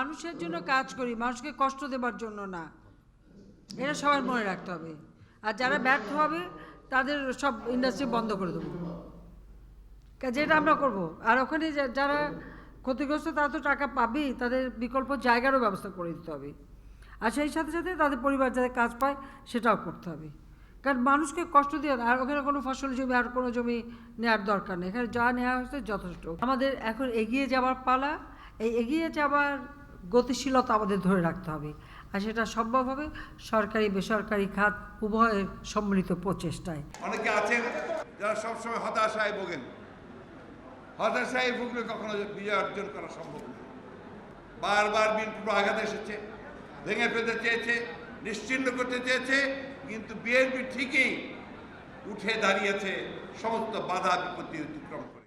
মানুষের জন্য কাজ করি, মানুষকে কষ্ট দেবার জন্য না। এটা সবার মনে রাখতে হবে। আর যারা ব্যর্থ হবে, তাদের সব ইন্ডাস্ট্রি বন্ধ করে দেবো। যেটা আমরা করব। আর ওখানে যারা ক্ষতিগ্রস্ত, তারা তো টাকা পাবেই। তাদের বিকল্প জায়গারও ব্যবস্থা করে দিতে হবে। আর সেই সাথে সাথে তাদের পরিবার যাতে কাজ পায়, সেটাও করতে হবে। কারণ মানুষকে কষ্ট দিয়ে আর ওখানে কোনো ফসল জমি আর কোনো জমি নেওয়ার দরকার নেই। এখানে যা নেওয়া হয়েছে যথেষ্ট। আমাদের এখন এগিয়ে যাওয়ার পালা। এই এগিয়ে যাওয়ার গতিশীলতা আমাদের ধরে রাখতে হবে। আর সেটা সম্ভব হবে সরকারি, বেসরকারি খাত উভয়ের সম্মিলিত প্রচেষ্টায়। অনেকে আছেন যারা সবসময় হতাশায় ভোগেন। হতাশায় ভুগলে কখনো বিজয় অর্জন করা সম্ভব না। বারবার বিএনপি আঘাত এসেছে, ভেঙে ফেলতে চেয়েছে, নিশ্চিন্ন করতে চেয়েছে, কিন্তু বিএনপি ঠিকই উঠে দাঁড়িয়েছে, সমস্ত বাধা বিপত্তি অতিক্রম করে।